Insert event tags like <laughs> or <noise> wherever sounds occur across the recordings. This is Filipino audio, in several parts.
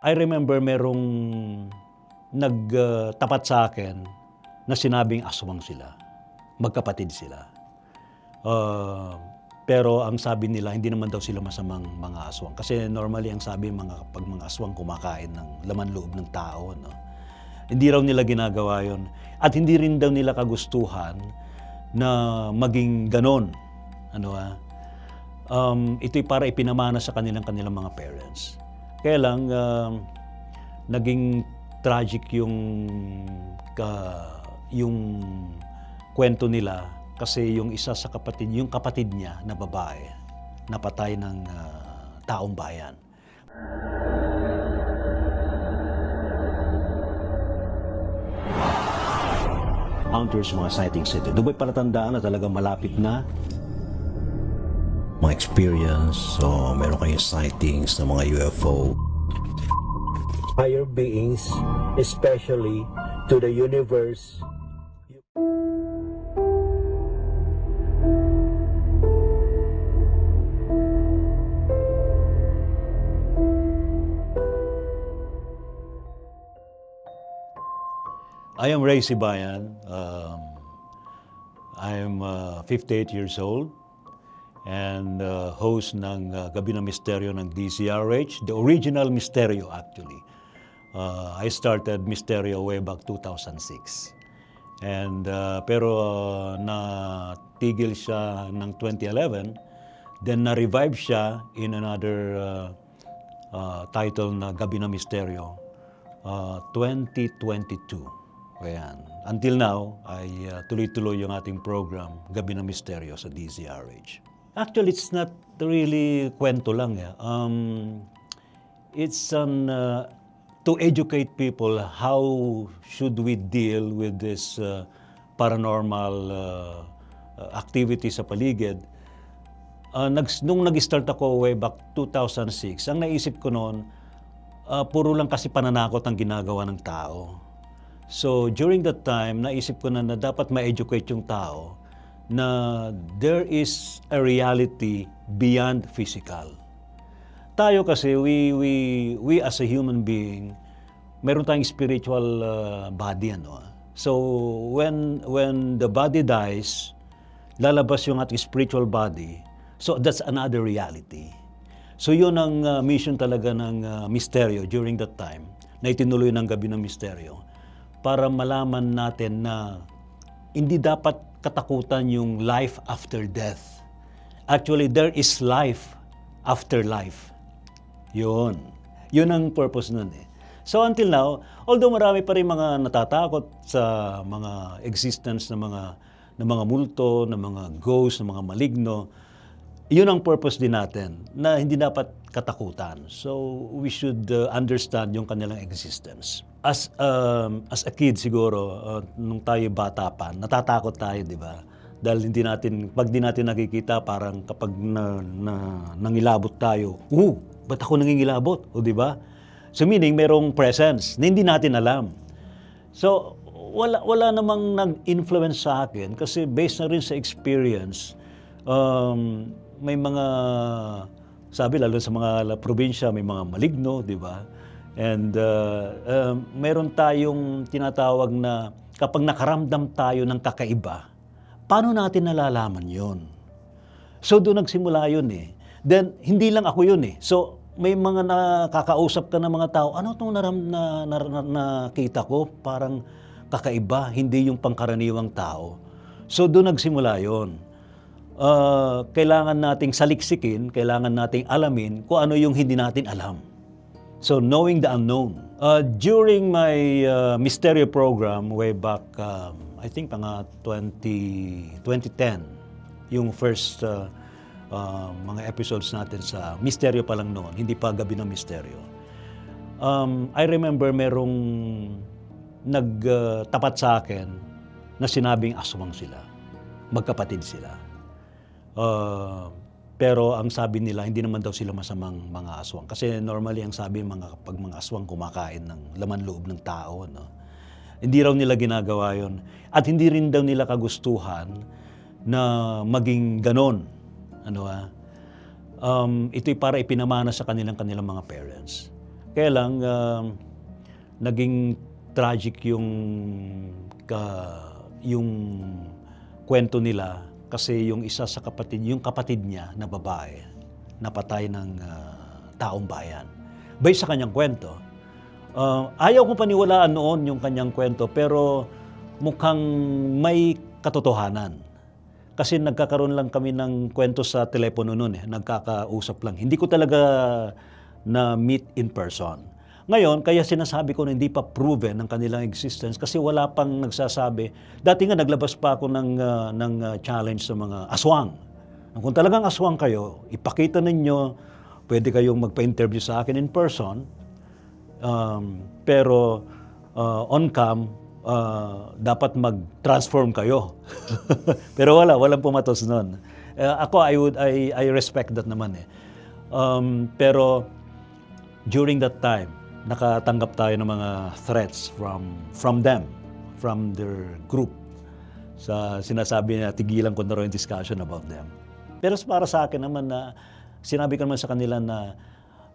I remember merong nagtapat sa akin na sinabing aswang sila. Magkapatid sila. Uh, pero ang sabi nila, hindi naman daw sila masamang mga aswang. Kasi normally ang sabi mga pag mga aswang kumakain ng laman loob ng tao. No? Hindi raw nila ginagawa yon At hindi rin daw nila kagustuhan na maging ganon. Ano ah? Um, ito'y para ipinamana sa kanilang kanilang mga parents. Kaya lang, um, naging tragic yung ka, yung kwento nila kasi yung isa sa kapatid, yung kapatid niya na babae, napatay ng ah, taong bayan. Encounters mga sightings ito. Doon ba'y palatandaan na talaga malapit na mga experience o meron kayong sightings ng mga UFO. higher beings, especially to the universe. I am Ray Sibayan. Um, I am uh, 58 years old and uh, host ng uh, Gabi ng Misteryo ng DCRH, the original Misteryo actually. Uh, I started Misteryo way back 2006. And uh, pero uh, na siya ng 2011, then na-revive siya in another uh, uh, title na Gabi ng Misteryo, uh, 2022. Ayan. Until now, ay uh, tuloy-tuloy yung ating program, Gabi ng Misteryo sa DZRH. Actually, it's not really kwento lang. Eh. Um, it's an, uh, to educate people how should we deal with this uh, paranormal uh, uh, activity sa paligid. Uh, nag, nung nag-start ako way back 2006, ang naisip ko noon, uh, puro lang kasi pananakot ang ginagawa ng tao. So during that time, naisip ko na, na dapat ma-educate yung tao na there is a reality beyond physical. Tayo kasi, we, we, we as a human being, meron tayong spiritual uh, body. Ano? So when, when the body dies, lalabas yung ating spiritual body. So that's another reality. So yun ang uh, mission talaga ng uh, misteryo during that time na itinuloy ng gabi ng misteryo para malaman natin na hindi dapat katakutan yung life after death. Actually, there is life after life. Yun. Yun ang purpose nun eh. So until now, although marami pa rin mga natatakot sa mga existence ng mga ng mga multo, ng mga ghosts, ng mga maligno, yun ang purpose din natin na hindi dapat katakutan. So we should uh, understand yung kanilang existence. As um, as a kid siguro uh, nung tayo bata pa, natatakot tayo, 'di ba? Dahil hindi natin pag di natin nakikita parang kapag na, na nangilabot tayo, uh, ba't ako nangingilabot? O 'di ba? So meaning merong presence na hindi natin alam. So wala wala namang nag-influence sa akin kasi based na rin sa experience um, may mga sabi lalo sa mga probinsya may mga maligno, di ba? And uh, um, meron tayong tinatawag na kapag nakaramdam tayo ng kakaiba, paano natin nalalaman 'yon? So doon nagsimula 'yun eh. Then hindi lang ako 'yun eh. So may mga nakakausap ka ng mga tao, ano itong naram na, na, na, nakita ko? Parang kakaiba, hindi yung pangkaraniwang tao. So doon nagsimula 'yon uh, kailangan nating saliksikin, kailangan nating alamin kung ano yung hindi natin alam. So, knowing the unknown. Uh, during my uh, Mysterio program way back, um, I think mga 20, 2010, yung first uh, uh, mga episodes natin sa Mysterio pa lang noon, hindi pa Gabi ng Mysterio. Um, I remember merong nagtapat sa akin na sinabing aswang sila. Magkapatid sila. Uh, pero ang sabi nila, hindi naman daw sila masamang mga aswang. Kasi normally ang sabi mga pag mga aswang kumakain ng laman loob ng tao. No? Hindi raw nila ginagawa yon At hindi rin daw nila kagustuhan na maging ganon. Ano ah? Um, ito'y para ipinamana sa kanilang kanilang mga parents. Kaya lang, um, naging tragic yung, ka, yung kwento nila kasi yung isa sa kapatid, yung kapatid niya na babae, napatay ng ah, taong bayan. Based sa kanyang kwento, ah, ayaw ko paniwalaan noon yung kanyang kwento pero mukhang may katotohanan. Kasi nagkakaroon lang kami ng kwento sa telepono noon eh, nagkakausap lang. Hindi ko talaga na meet in person. Ngayon, kaya sinasabi ko na hindi pa proven ang kanilang existence kasi wala pang nagsasabi. Dati nga naglabas pa ako ng, ah, ng ah, challenge sa mga aswang. Kung talagang aswang kayo, ipakita ninyo, pwede kayong magpa-interview sa akin in person, Um, pero uh, on cam, uh, dapat mag-transform kayo. <laughs> pero wala, walang pumatos nun. Uh, ako, I, would, I, I respect that naman eh. Um, pero during that time, nakatanggap tayo ng mga threats from, from them, from their group. Sa sinasabi na tigilan ko na rin yung discussion about them. Pero para sa akin naman na sinabi ko naman sa kanila na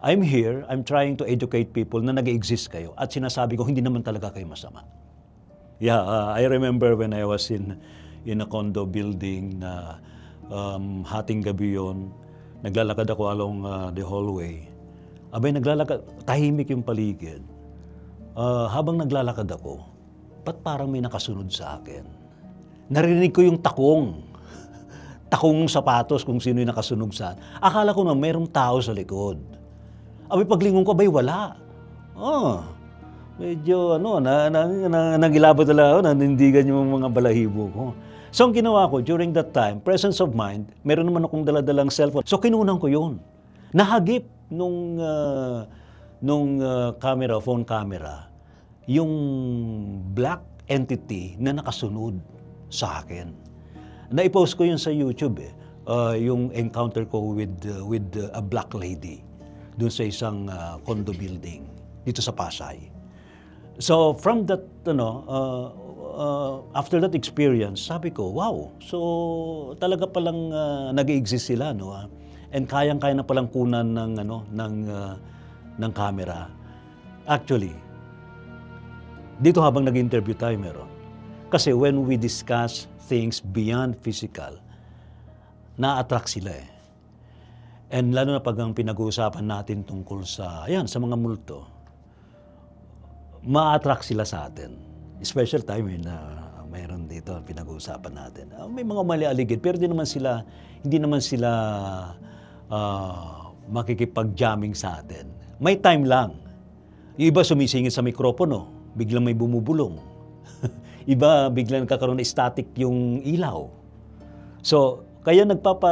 I'm here, I'm trying to educate people na nag-exist kayo at sinasabi ko hindi naman talaga kayo masama. Yeah, uh, I remember when I was in in a condo building na um, hating gabi yun, naglalakad ako along uh, the hallway. Abay, naglalakad, tahimik yung paligid. Uh, habang naglalakad ako, ba't parang may nakasunod sa akin? Narinig ko yung takong. <laughs> takong sapatos kung sino yung nakasunod sa Akala ko na mayroong tao sa likod. Abay, paglingon ko, abay, wala. Oh, medyo ano, na, na, na, nagilabot talaga ako, nanindigan yung mga balahibo ko. So, ang ginawa ko during that time, presence of mind, meron naman akong daladalang cellphone. So, kinunan ko yun. Nahagip nung, ah, nung ah, camera, phone camera, yung black entity na nakasunod sa akin. Naipost ko yun sa YouTube eh. Ah, yung encounter ko with uh, with uh, a black lady doon sa isang uh, condo building dito sa Pasay. So from that ano uh, uh, after that experience, sabi ko, wow. So talaga palang uh, nag-exist sila no. ah. And kayang-kaya na palang kunan ng ano ng uh, ng camera. Actually, dito habang nag-interview tayo meron. Kasi when we discuss things beyond physical, na-attract sila eh. And lalo na pag ang pinag-uusapan natin tungkol sa, ayan, sa mga multo, ma-attract sila sa atin. Special time eh, na mayroon dito ang pinag-uusapan natin. Ah, may mga mali aligid, pero hindi naman sila, hindi naman sila ah, makikipag-jamming sa atin. May time lang. Yung iba sumisingit sa mikropono, biglang may bumubulong. <laughs> iba biglang kakaroon na static yung ilaw. So, kaya nagpapa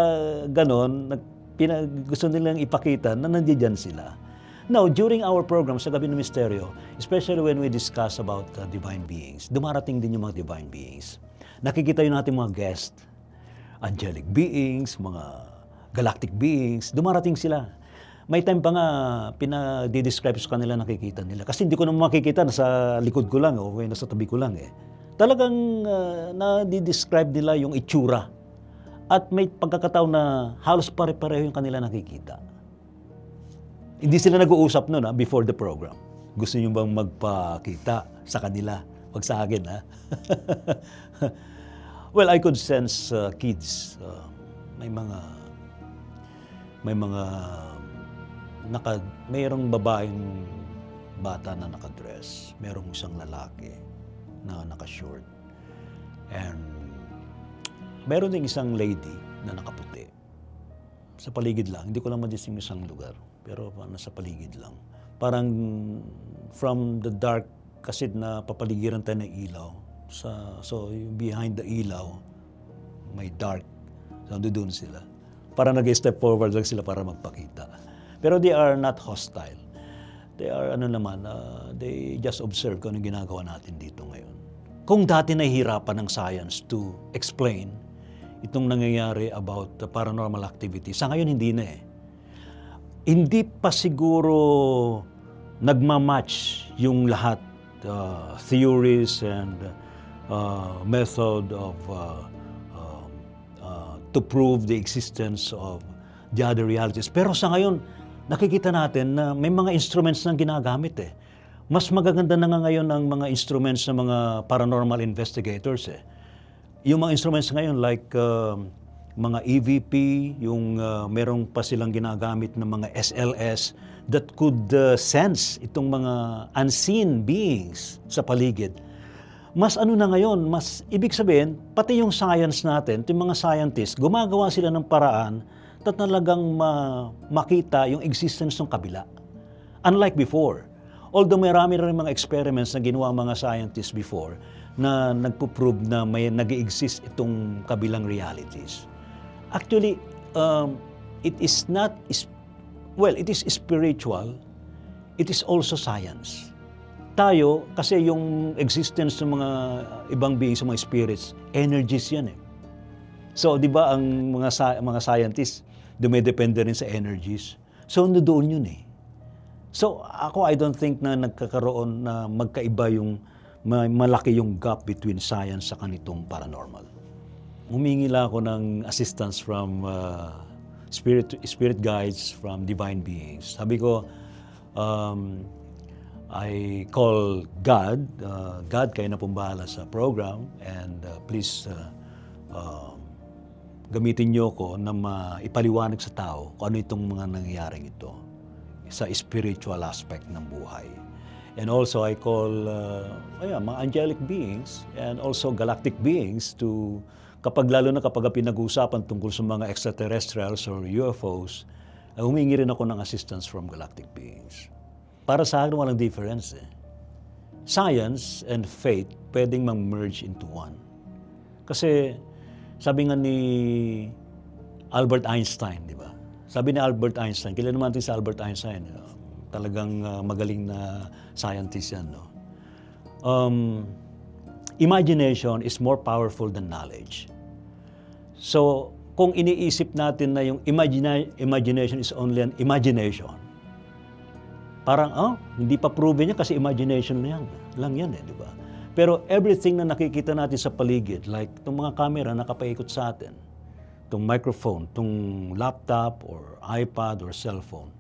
ganon, nag, pina, gusto nilang ipakita na nandiyan sila. Now, during our program sa Gabi ng Misteryo, especially when we discuss about uh, divine beings, dumarating din yung mga divine beings. Nakikita yun natin mga guest, angelic beings, mga galactic beings, dumarating sila. May time pa nga, pinadidescribe sa kanila nakikita nila. Kasi hindi ko naman makikita, nasa likod ko lang, o nasa tabi ko lang eh. Talagang uh, na-describe nila yung itsura. At may pagkakataon na halos pare-pareho yung kanila nakikita. Hindi sila nag-uusap noon before the program. Gusto niyo bang magpakita sa kanila? Wag sa akin ha. <laughs> well, I could sense uh, kids. uh, may mga may mga naka mayroong babaeng bata na nakadress, mayroong isang lalaki na naka-short. And mayroon ding isang lady na nakaputi. Sa paligid lang. Hindi ko lang madistinguish ang lugar. Pero nasa paligid lang. Parang from the dark kasi na papaligiran tayo ng ilaw. Sa, so, behind the ilaw, may dark. So, doon sila. Para nag-step forward lang sila para magpakita. Pero they are not hostile. They are, ano naman, uh, they just observe kung ano ginagawa natin dito ngayon. Kung dati nahihirapan ng science to explain itong nangyayari about paranormal activity, sa ngayon hindi na eh. Hindi pa siguro nagmamatch yung lahat uh, theories and uh, method of uh, to prove the existence of the other realities. Pero sa ngayon, nakikita natin na may mga instruments nang ginagamit eh. Mas magaganda na nga ngayon ang mga instruments ng mga paranormal investigators eh. Yung mga instruments ngayon like uh, mga EVP, yung uh, merong pa silang ginagamit ng mga SLS that could uh, sense itong mga unseen beings sa paligid. Mas ano na ngayon, mas ibig sabihin, pati yung science natin, yung mga scientists, gumagawa sila ng paraan na talagang ma- makita yung existence ng kabila. Unlike before. Although marami rin mga experiments na ginawa mga scientists before na nagpo-prove na may nag exist itong kabilang realities. Actually, um, it is not, is, well, it is spiritual, it is also science. Tayo, kasi yung existence ng mga ibang beings, mga spirits, energies yan eh. So, di ba ang mga mga scientists, dumedepende rin sa energies. So, doon yun eh. So, ako I don't think na nagkakaroon na magkaiba yung ma- malaki yung gap between science sa kanitong paranormal. Humingi lang ako ng assistance from uh, spirit spirit guides from divine beings. Sabi ko, um, I call God, uh, God kayo na pong bahala sa program and uh, please uh, uh, gamitin niyo ko na maipaliwanag sa tao kung ano itong mga nangyayaring ito sa spiritual aspect ng buhay. And also I call uh, ayan, mga angelic beings and also galactic beings to kapag lalo na kapag pinag-uusapan tungkol sa mga extraterrestrials or UFOs, uh, humingi rin ako ng assistance from galactic beings. Para sa akin, walang difference eh. Science and faith pwedeng mag-merge into one. Kasi sabi nga ni Albert Einstein, di ba? Sabi ni Albert Einstein, kilala naman natin si Albert Einstein, uh, talagang uh, magaling na scientist yan, no? Um, imagination is more powerful than knowledge. So, kung iniisip natin na yung imagina- imagination is only an imagination, parang, oh, hindi pa proven yan kasi imagination na yan. Lang yan eh, di ba? Pero everything na nakikita natin sa paligid, like itong mga camera na nakapaikot sa atin, itong microphone, itong laptop or iPad or cellphone,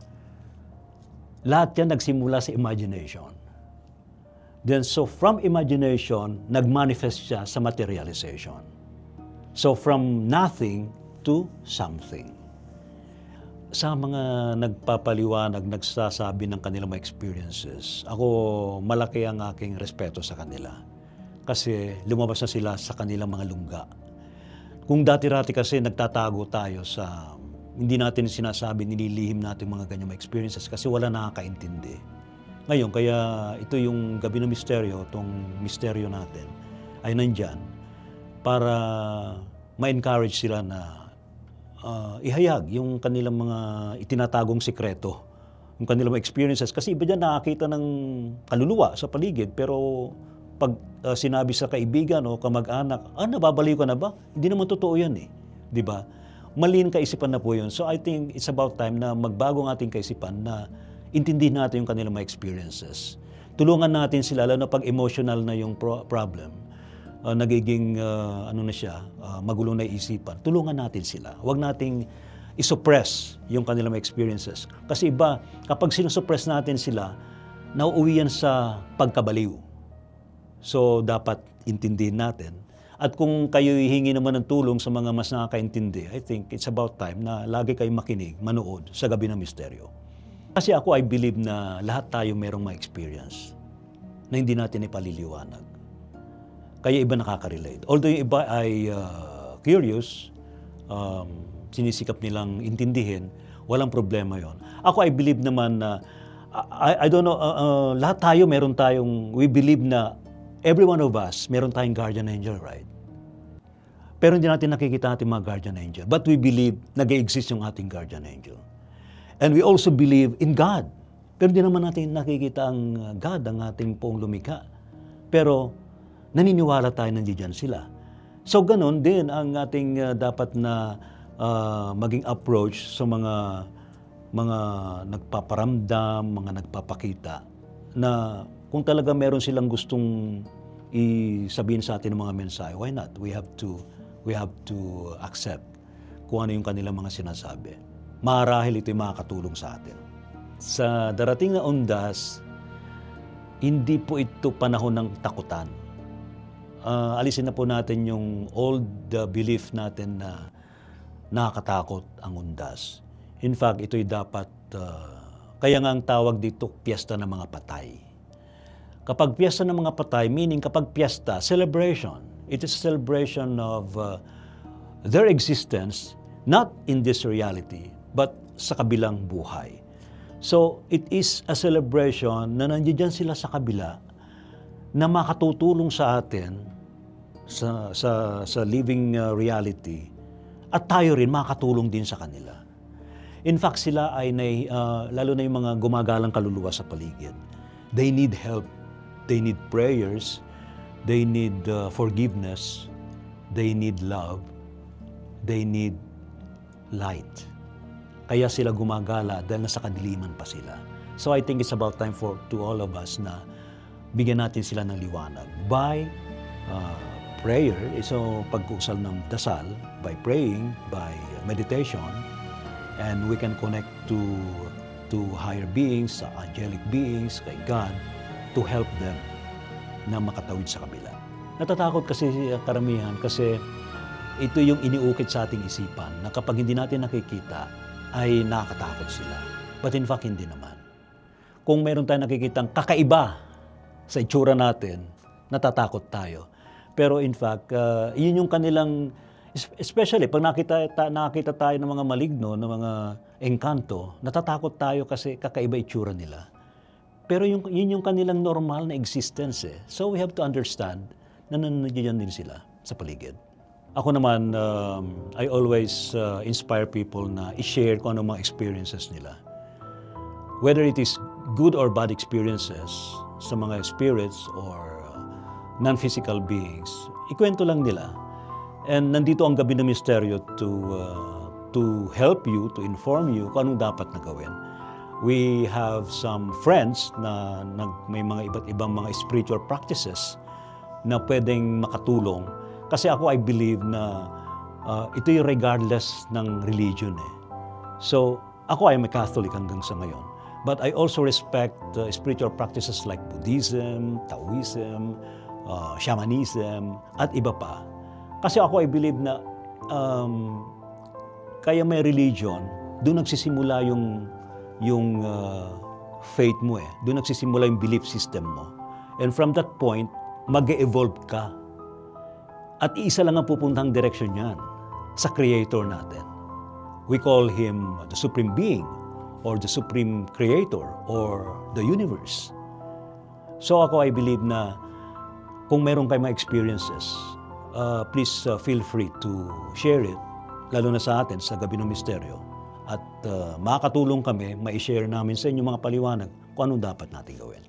lahat yan nagsimula sa imagination. Then, so from imagination, nag-manifest siya sa materialization. So from nothing to something. Sa mga nagpapaliwanag, nagsasabi ng kanilang mga experiences, ako malaki ang aking respeto sa kanila. Kasi lumabas na sila sa kanilang mga lungga. Kung dati-rati kasi nagtatago tayo sa hindi natin sinasabi, nililihim natin mga ganyang mga experiences kasi wala nakakaintindi. Ngayon, kaya ito yung gabi ng misteryo, itong misteryo natin, ay nandyan para ma-encourage sila na ah, ihayag yung kanilang mga itinatagong sikreto, yung kanilang mga experiences. Kasi iba dyan nakakita ng kaluluwa sa paligid, pero pag ah, sinabi sa kaibigan o kamag-anak, ah, nababaliw ka na ba? Hindi naman totoo yan eh. Di ba? Maliin kaisipan na po yun. So I think it's about time na magbago ang ating kaisipan na intindihin natin yung kanilang mga experiences. Tulungan natin sila, lalo na pag emotional na yung pro- problem, uh, nagiging uh, ano na siya, uh, magulo na isipan. Tulungan natin sila. Huwag nating isuppress yung kanilang experiences. Kasi iba, kapag sinusuppress natin sila, nauuwi yan sa pagkabaliw. So, dapat intindihin natin. At kung kayo hihingi naman ng tulong sa mga mas nakakaintindi, I think it's about time na lagi kayong makinig, manood sa Gabi ng Misteryo. Kasi ako, I believe na lahat tayo merong ma-experience na hindi natin ipaliliwanag. Kaya iba nakaka-relate. Although yung iba ay uh, curious, um, sinisikap nilang intindihin, walang problema yon. Ako, I believe naman na, I, I don't know, uh, uh, lahat tayo meron tayong, we believe na every one of us, meron tayong guardian angel, right? Pero hindi natin nakikita ating mga guardian angel. But we believe nag-exist yung ating guardian angel. And we also believe in God. Pero hindi naman natin nakikita ang uh, God, ang ating pong lumikha. Pero naniniwala tayo nandiyan sila. So ganun din ang ating uh, dapat na uh, maging approach sa mga mga nagpaparamdam, mga nagpapakita na kung talaga meron silang gustong isabihin sa atin ng mga mensahe, why not? We have to we have to accept kung ano yung kanilang mga sinasabi. Marahil ito'y makakatulong sa atin. sa darating na undas, hindi po ito panahon ng takutan. Ah, alisin na po natin yung old uh, belief natin na nakakatakot ang undas. In fact, ito'y dapat, uh, kaya nga ang tawag dito, piyesta ng mga patay. Kapag piyesta ng mga patay, meaning kapag piyesta, celebration. It is a celebration of uh, their existence, not in this reality, but sa kabilang buhay. So, it is a celebration na nandiyan sila sa kabila na makatutulong sa atin sa, sa, sa living uh, reality at tayo rin makatulong din sa kanila. In fact, sila ay nai, uh, lalo na yung mga gumagalang kaluluwa sa paligid. They need help. They need prayers. They need uh, forgiveness. They need love. They need light. Kaya sila gumagala dahil nasa kadiliman pa sila. So I think it's about time for to all of us na bigyan natin sila ng liwanag by uh, prayer, so pagkusal ng dasal, by praying, by meditation, and we can connect to to higher beings, sa angelic beings, kay God, to help them na makatawid sa kabila. Natatakot kasi uh, karamihan kasi ito yung iniukit sa ating isipan na kapag hindi natin nakikita ay nakakatakot sila. But in fact, hindi naman. Kung meron tayong nakikitang kakaiba sa itsura natin, natatakot tayo. Pero in fact, uh, yun yung kanilang, es- especially pag nakita, ta, nakita tayo ng mga maligno, ng mga engkanto, natatakot tayo kasi kakaiba itsura nila. Pero yung, yun yung kanilang normal na existence eh. So we have to understand na nandiyan din sila sa paligid. Ako naman, um, I always uh, inspire people na i-share kung ano mga experiences nila. Whether it is good or bad experiences sa mga spirits or non-physical beings, ikwento lang nila. And nandito ang gabi ng misteryo to, uh, to help you, to inform you kung anong dapat na gawin. We have some friends na nag, may mga iba't ibang mga spiritual practices na pwedeng makatulong. Kasi ako, I believe na uh, ito regardless ng religion eh. So, ako ay may Catholic hanggang sa ngayon. But I also respect uh, spiritual practices like Buddhism, Taoism, uh, shamanism, at iba pa. Kasi ako I believe na um, kaya may religion, doon nagsisimula yung yung uh, faith mo eh. Doon nagsisimula yung belief system mo. And from that point, mag-evolve ka. At isa lang ang pupuntang direction niyan sa Creator natin. We call Him the Supreme Being or the Supreme Creator or the Universe. So ako I believe na kung meron kayong mga experiences, uh, please uh, feel free to share it, lalo na sa atin sa Gabi ng Misteryo. At uh, makakatulong kami, ma-share namin sa inyo mga paliwanag kung anong dapat natin gawin.